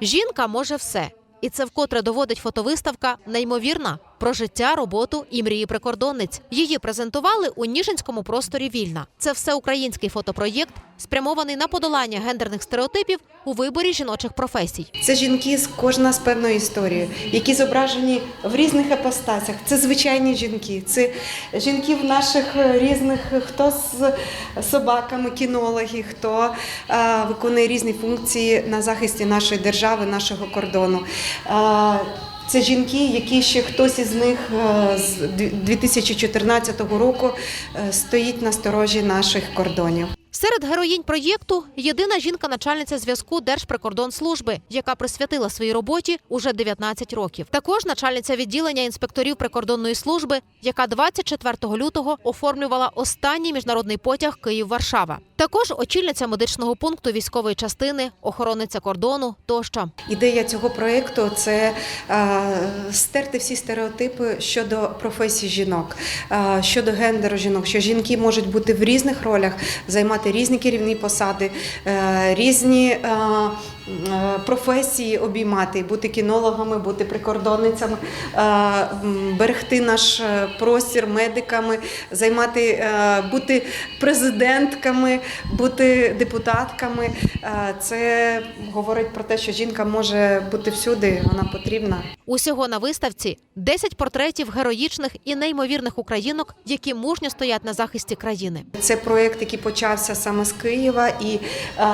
Жінка може все. І це вкотре доводить фотовиставка неймовірна про життя, роботу і мрії прикордонниць. Її презентували у Ніжинському просторі Вільна. Це всеукраїнський фотопроєкт, спрямований на подолання гендерних стереотипів у виборі жіночих професій. Це жінки з кожна з певною історією, які зображені в різних епостасях. Це звичайні жінки, це жінки в наших е, різних, хто з собаками, кінологи, хто е, виконує різні функції на захисті нашої держави, нашого кордону. Е, це жінки, які ще хтось із них е, з 2014 року е, стоїть на сторожі наших кордонів. Серед героїнь проєкту єдина жінка-начальниця зв'язку Держприкордонслужби, яка присвятила своїй роботі уже 19 років. Також начальниця відділення інспекторів прикордонної служби, яка 24 лютого оформлювала останній міжнародний потяг Київ-Варшава. Також очільниця медичного пункту військової частини, охоронниця кордону тощо. Ідея цього проєкту це е, стерти всі стереотипи щодо професій жінок, е, щодо гендеру жінок, що жінки можуть бути в різних ролях, займати різні керівні посади, е, різні е, професії обіймати, бути кінологами, бути прикордонницями, е, берегти наш е, простір медиками, займати, е, бути президентками, бути депутатками. Е, Це говорить про те, що жінка може бути всюди, вона потрібна. Усього на виставці 10 портретів героїчних і неймовірних українок, які мужньо стоять на захисті країни. Це проєкт, який почався саме з Києва, і е,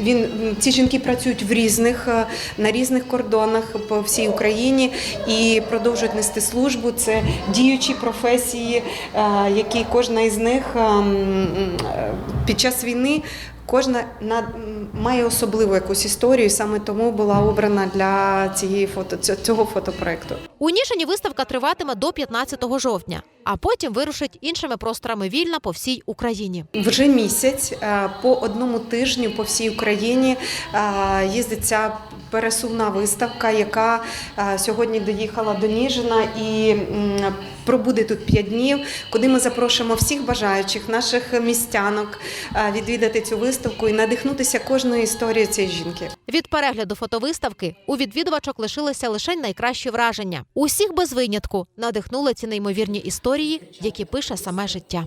він ці жінки працюють в різних е, на різних кордонах по всій Україні і продовжують нести службу. Це діючі професії, е, які кожна із них е, м, е, під час війни. Кожна на має особливу якусь історію, саме тому була обрана для цієї фото цього фотопроекту. У Ніжині виставка триватиме до 15 жовтня, а потім вирушить іншими просторами вільна по всій Україні. Вже місяць е, по одному тижню по всій Україні їздиться їздить ця пересувна виставка, яка е, сьогодні доїхала до Ніжина і пробуде тут п'ять днів, куди ми запрошуємо всіх бажаючих наших містянок е, відвідати цю виставку і надихнутися кожною історією цієї жінки. Від перегляду фотовиставки у відвідувачок лишилися лише найкращі враження. Усіх без винятку надихнули ці неймовірні історії, які пише саме життя.